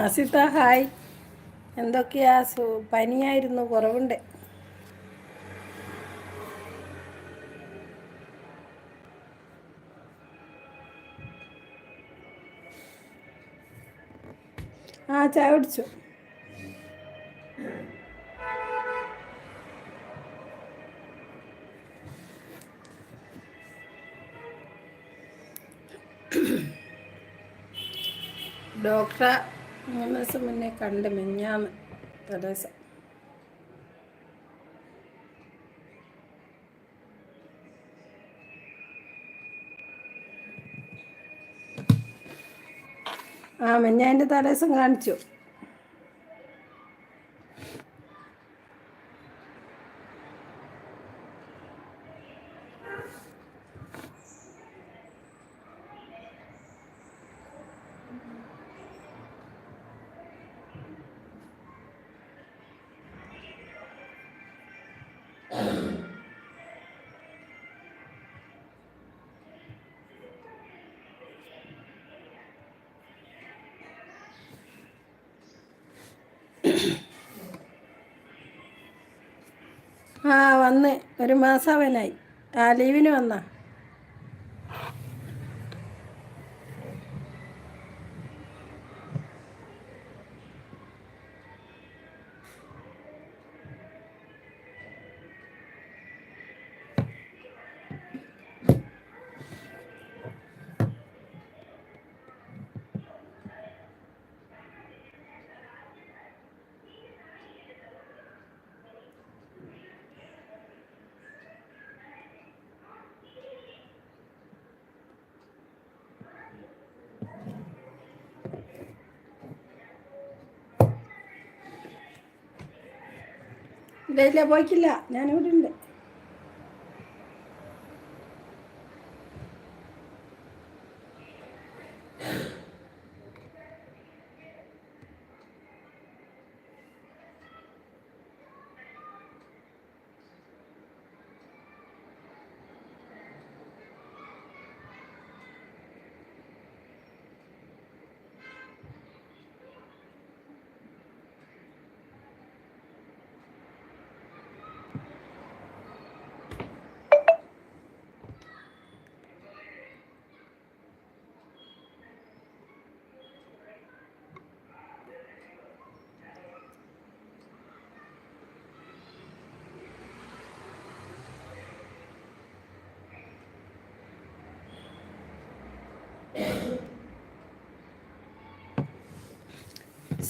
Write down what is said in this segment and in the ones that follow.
ആസിത്ത hi. എന്തൊക്കെയാ? പനിയായിരുന്നു കുറവുണ്ട്. ആ ചായ കുടിച്ചു. ഡോക്ടറെ മൂന്ന് ദിവസം മുന്നേ കണ്ട് മിഞ്ഞാന്ന് തലേദിവസം ആ മിഞ്ഞാന്റെ തലേസം കാണിച്ചു. ആ വന്ന്. ഒരു മാസം ആ ലീവിന് വന്നാ. ഇല്ല ഇല്ല പോയിക്കില്ല ഞാനിവിടെ ഉണ്ട്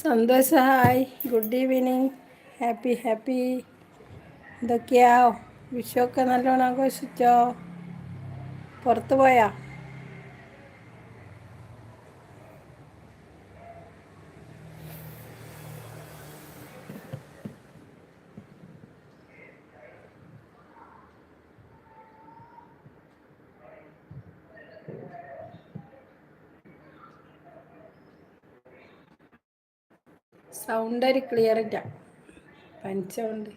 സന്തോഷ hi good evening happy happy എന്തൊക്കെയാ? വിഷുവൊക്കെ നല്ലോണം ആഘോഷിച്ചോ? പുറത്തു പോയാ? സൗണ്ട് ഒരു ക്ലിയർ ഇല്ല. പനിച്ചോണ്ട്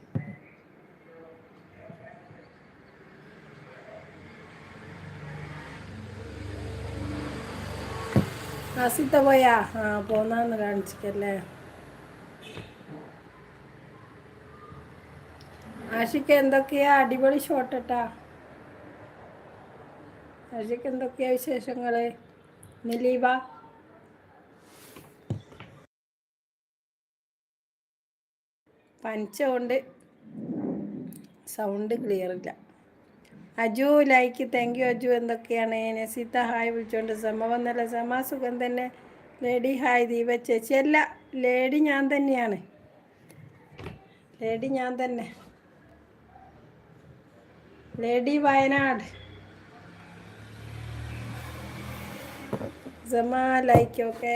ആസിത്ത പോയാ? ആ പോന്നാന്ന് കാണിച്ചിക്കല്ലേ ആഷിക്ക് എന്തൊക്കെയാ? അടിപൊളി ഷോട്ടട്ടാ ആഷിക്ക് എന്തൊക്കെയാ വിശേഷങ്ങൾ? നിലീവ പനിച്ചുകൊണ്ട് സൗണ്ട് ക്ലിയർ ഇല്ല. Aju like thank you Aju എന്തൊക്കെയാണ്? നസീത്ത ഹായ് വിളിച്ചോണ്ട് സമ വന്നല്ല? സമ സുഖം തന്നെ. ലേഡി ഹായ് ദീപ ചേച്ചി. അല്ല ലേഡി ഞാൻ തന്നെയാണ്. ലേഡി ഞാൻ തന്നെ. ലേഡി വയനാട്. സമ ലൈക്ക് ഓക്കെ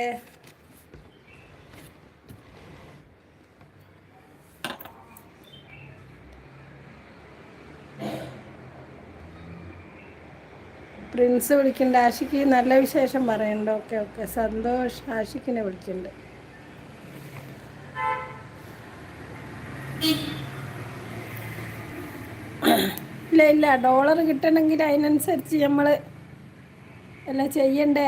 പ്രിൻസ് വിളിക്കുന്നുണ്ട്. ആഷിക്ക് നല്ല വിശേഷം പറയണ്ട ഓക്കെ ഓക്കെ. സന്തോഷ് ആഷിക്കിനെ വിളിക്കുന്നുണ്ട്. ഇല്ല ഇല്ല. ഡോളർ കിട്ടണമെങ്കിൽ അതിനനുസരിച്ച് നമ്മൾ എല്ലാം ചെയ്യണ്ടേ?